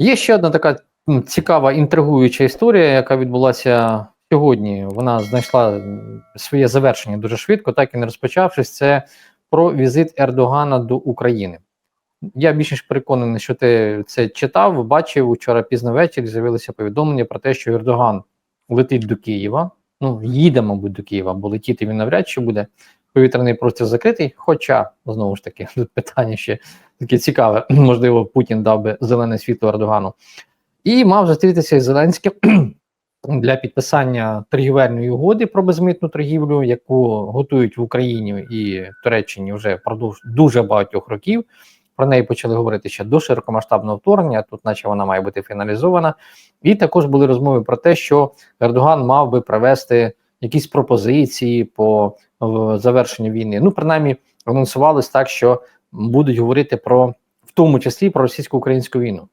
Є ще одна така цікава інтригуюча історія, яка відбулася сьогодні. Вона знайшла своє завершення дуже швидко, так і не розпочавшись. Це про візит Ердогана до України. Я більш ніж переконаний, що ти це читав, бачив учора пізно ввечері. З'явилися повідомлення про те, що Ердоган летить до Києва. Ну, їде, мабуть, до Києва, бо летіти він навряд чи буде. Повітряний простір закритий. Хоча, знову ж таки, питання ще таке цікаве. Можливо, Путін дав би зелене світло Ердогану. І мав зустрітися із Зеленським для підписання торгівельної угоди про безмитну торгівлю, яку готують в Україні і Туреччині вже впродовж дуже багатьох років. Про неї почали говорити ще до широкомасштабного вторгнення. Тут, наче вона має бути фіналізована. І також були розмови про те, що Ердоган мав би привести якісь пропозиції по е, завершенню війни. Ну, принаймні, анонсувалось так, що будуть говорити про в тому числі про російсько-українську війну.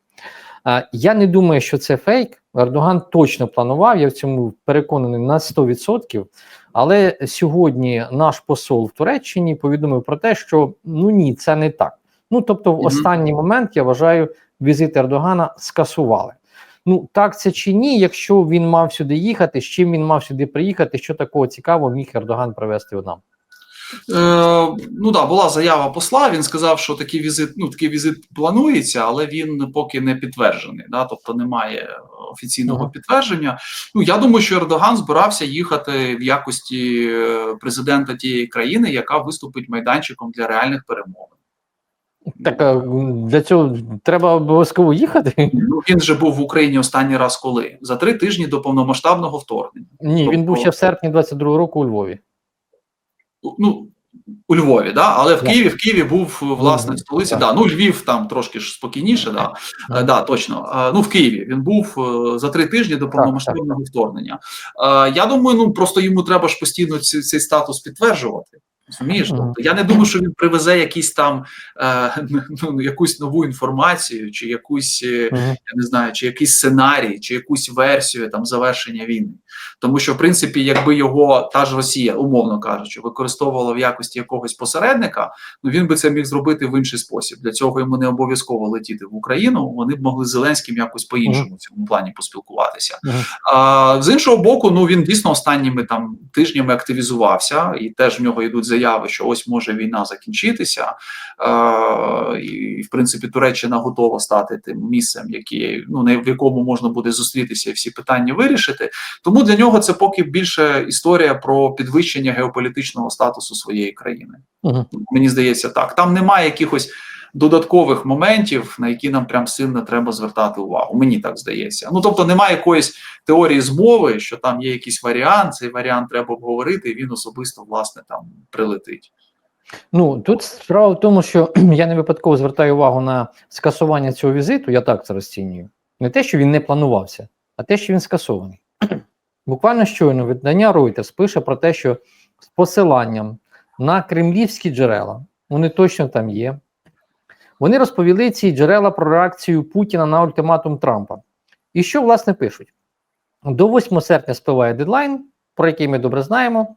Е, я не думаю, що це фейк. Ердоган точно планував. Я в цьому переконаний на 100%. Але сьогодні наш посол в Туреччині повідомив про те, що ну ні, це не так. Ну тобто, в останній момент я вважаю, візит Ердогана скасували. Ну так це чи ні, якщо він мав сюди їхати, з чим він мав сюди приїхати, що такого цікавого міг Ердоган привезти нам? Е, ну да, була заява посла. Він сказав, що такий візит, ну такий візит планується, але він поки не підтверджений. Да, тобто немає офіційного Ага. підтвердження. Ну я думаю, що Ердоган збирався їхати в якості е, президента тієї країни, яка виступить майданчиком для реальних перемовин. Так а, для цього треба обов'язково їхати? Ну він же був в Україні останній раз, коли за три тижні до повномасштабного вторгнення. Ні, він був Тобто- ще в серпні 22-го року у Львові. ну, у Львові, да, але в. Києві, в Києві був власне в столиці. так. Да, ну Львів там трошки ж спокійніше, да, Е, да, точно. Е, Ну в Києві він був е, за три тижні до повномасштабного вторгнення. Е, Я думаю, ну просто йому треба ж постійно цей статус підтверджувати. Розумієш? Тобто я не думаю, що він привезе якісь там е, ну, якусь нову інформацію, чи якусь е, я не знаю, чи якийсь сценарій, чи якусь версію там завершення війни. Тому що, в принципі, якби його та ж Росія, умовно кажучи, використовувала в якості якогось посередника, ну він би це міг зробити в інший спосіб. Для цього йому не обов'язково летіти в Україну. Вони б могли з Зеленським якось по-іншому в цьому плані поспілкуватися. А з іншого боку, ну він дійсно останніми там тижнями активізувався, і теж в нього йдуть заяви, що ось може війна закінчитися. Е, і, в принципі, Туреччина готова стати тим місцем, яке, ну, не в якому можна буде зустрітися і всі питання вирішити. Тому для нього це поки більше історія про підвищення геополітичного статусу своєї країни. Мгм. Мені здається, так. Там немає якихось додаткових моментів, на які нам прям сильно треба звертати увагу. Мені так здається. Ну тобто, немає якоїсь теорії змови, що там є якийсь варіант, цей варіант треба обговорити, і він особисто власне там прилетить. Ну тут справа в тому, що я не випадково звертаю увагу на скасування цього візиту. Я так це розцінюю. Не те, що він не планувався, а те, що він скасований. Буквально щойно видання Reuters пише про те, що з посиланням на кремлівські джерела, вони точно там є. Вони розповіли ці джерела про реакцію Путіна на ультиматум Трампа. І що, власне, пишуть? До 8 серпня спливає дедлайн, про який ми добре знаємо.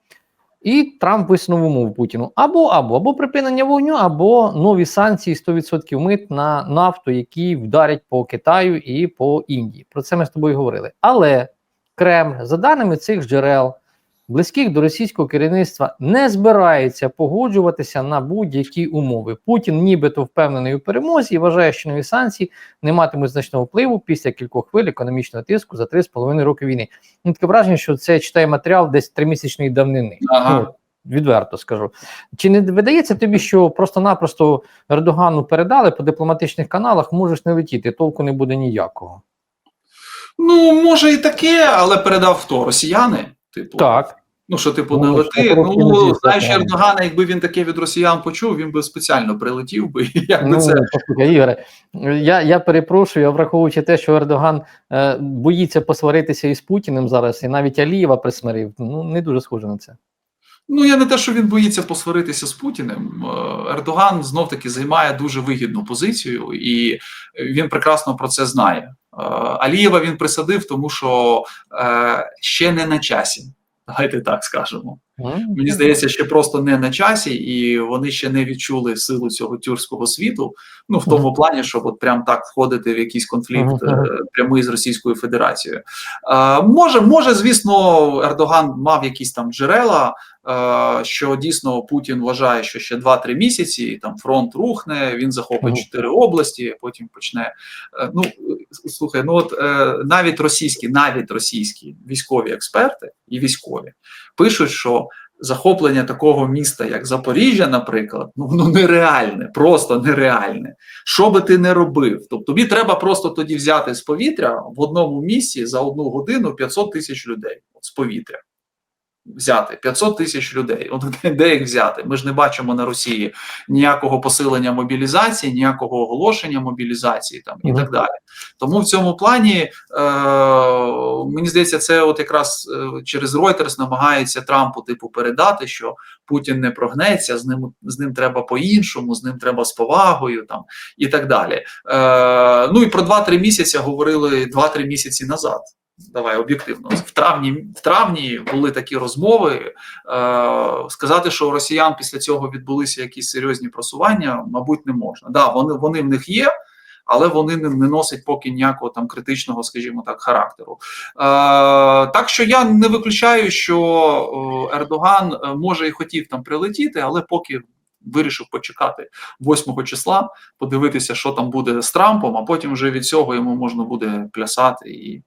І Трамп висунув умову Путіну або або або припинення вогню, або нові санкції 100% мит на нафту, які вдарять по Китаю і по Індії. Про це ми з тобою говорили. Але Кремль, за даними цих джерел, близьких до російського керівництва, не збирається погоджуватися на будь-які умови. Путін, нібито впевнений у перемозі, і вважає, що нові санкції не матимуть значного впливу після кількох хвиль економічного тиску за 3,5 роки війни. Ну, таке враження, що це читає матеріал десь тримісячної давнини. Ага. Ну, відверто скажу. Чи не видається тобі, що просто-напросто Ердогану передали по дипломатичних каналах, можеш не летіти, толку не буде ніякого. Ну може і таке, але передав хто? Росіяни? Типу, Так. Ну, що, типу, Ну, не лети. Ну, знаєш, Ердогана, якби він таке від росіян почув, він би спеціально прилетів би. Якби Ну, це Ігоре, я, я перепрошую, враховуючи те, що Ердоган е, боїться посваритися із Путіним зараз, і навіть Алієва присмирив, ну не дуже схоже на це. Ну, я не те, що він боїться посваритися з Путіним. Е, Ердоган знов таки займає дуже вигідну позицію, і він прекрасно про це знає. Е, Алієва він присадив, тому що е, ще не на часі. high-tech tax kažemo. Мені здається, ще просто не на часі, і вони ще не відчули силу цього тюркського світу. Ну в тому плані, щоб от прям так входити в якийсь конфлікт е, прямий з Російською Федерацією. Е, може, може, звісно, Ердоган мав якісь там джерела. е, Що дійсно Путін вважає, що ще 2-3 місяці і там фронт рухне, він захопить Мгм. чотири області, потім почне. е, Ну слухай, ну от е, навіть російські, навіть російські військові експерти і військові пишуть, що захоплення такого міста, як Запоріжжя, наприклад, ну воно нереальне, просто нереальне. Що би ти не робив? Тобто тобі треба просто тоді взяти з повітря в одному місці за одну годину 500 тисяч людей з повітря. Взяти 500 тисяч людей. От де- їх взяти? Ми ж не бачимо на Росії ніякого посилення мобілізації, ніякого оголошення мобілізації там і так далі. Тому в цьому плані е, мені здається, це от якраз е, через Reuters намагається Трампу типу передати, що Путін не прогнеться, з ним з ним треба по-іншому, з ним треба з повагою, там і так далі. Е, ну і про 2-3 місяці говорили 2-3 місяці назад. Давай об'єктивно в травні в травні були такі розмови. Е, сказати, що у росіян після цього відбулися якісь серйозні просування, мабуть, не можна. Да, вони вони в них є, але вони не, не носять поки ніякого там критичного, скажімо так, характеру. Е, так що я не виключаю, що е, Ердоган е, може і хотів там прилетіти, але поки. Вирішив почекати 8 числа, подивитися, що там буде з Трампом, а потім вже від цього йому можна буде плясати. І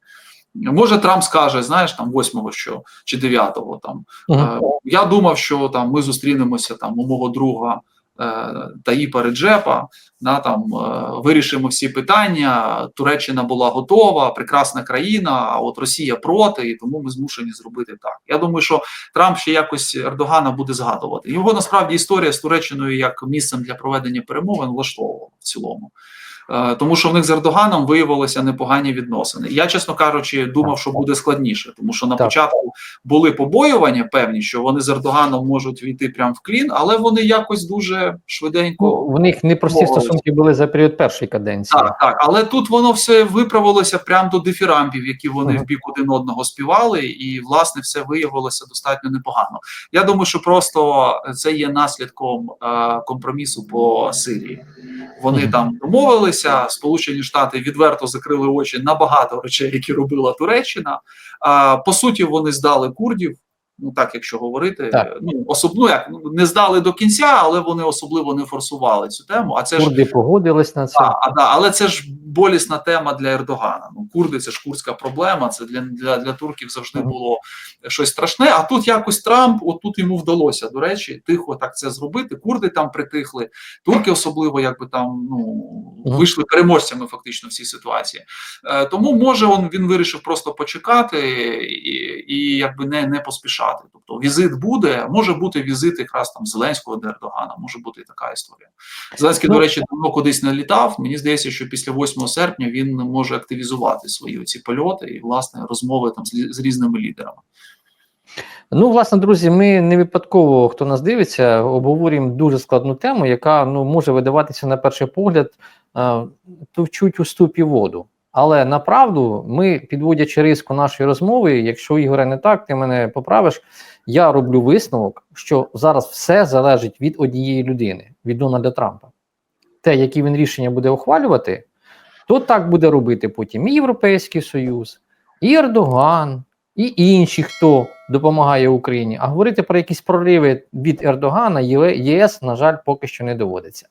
може Трамп скаже, знаєш, там 8 що чи 9 там. Мгм. Е, Я думав, що там ми зустрінемося там у мого друга е, Таїпа Реджепа, да, там е, вирішимо всі питання. Туреччина була готова, прекрасна країна. А от Росія проти, і тому ми змушені зробити так. Я думаю, що Трамп ще якось Ердогана буде згадувати. Його насправді історія з Туреччиною як місцем для проведення перемовин влаштовувала в цілому. Е, Тому що в них з Ердоганом виявилися непогані відносини. Я, чесно кажучи, думав, що буде складніше, тому що на Так. початку були побоювання певні, що вони з Ердоганом можуть війти прямо в клін, але вони якось дуже Ну, швиденько. в них непрості Домовились. стосунки були за період першої каденції. Так, так, але тут воно все виправилося прямо до дифірампів, які вони Мгм. в бік один одного співали, і власне все виявилося достатньо непогано. Я думаю, що просто це є наслідком е, компромісу по Сирії. Вони Мгм. там домовилися. Сполучені Штати відверто закрили очі на багато речей, які робила Туреччина. По суті, вони здали курдів. Ну так, якщо говорити, Так. ну особливо як ну, не здали до кінця, але вони особливо не форсували цю тему. А це ж Курди погодились на це. а, а, да, але це ж болісна тема для Ердогана. Ну, курди це ж курдська проблема. Це для, для, для турків завжди Мгм. було щось страшне. А тут якось Трамп, от тут йому вдалося, до речі, тихо так це зробити. Курди там притихли, турки особливо, якби там ну Мгм. вийшли переможцями фактично в цій ситуації. Е, тому може он він вирішив просто почекати і, і якби не, не поспішати. Тобто візит буде, може бути візит якраз там Зеленського до Ердогана, може бути і така історія. Зеленський, Ну, до речі, давно кудись не літав. Мені здається, що після 8 серпня він може активізувати свої ці польоти і власне розмови там з, з різними лідерами. Ну, власне, друзі, ми не випадково, хто нас дивиться, обговорюємо дуже складну тему, яка ну, може видаватися на перший погляд товчуть у ступі воду. Але направду, ми, підводячи риску нашої розмови, якщо Ігоре не так, ти мене поправиш. Я роблю висновок, що зараз все залежить від однієї людини, від Дональда Трампа. Те, які він рішення буде ухвалювати, то так буде робити потім і Європейський Союз, і Ердоган, і інші, хто допомагає Україні. А говорити про якісь прориви від Ердогана ЄС, на жаль, поки що не доводиться.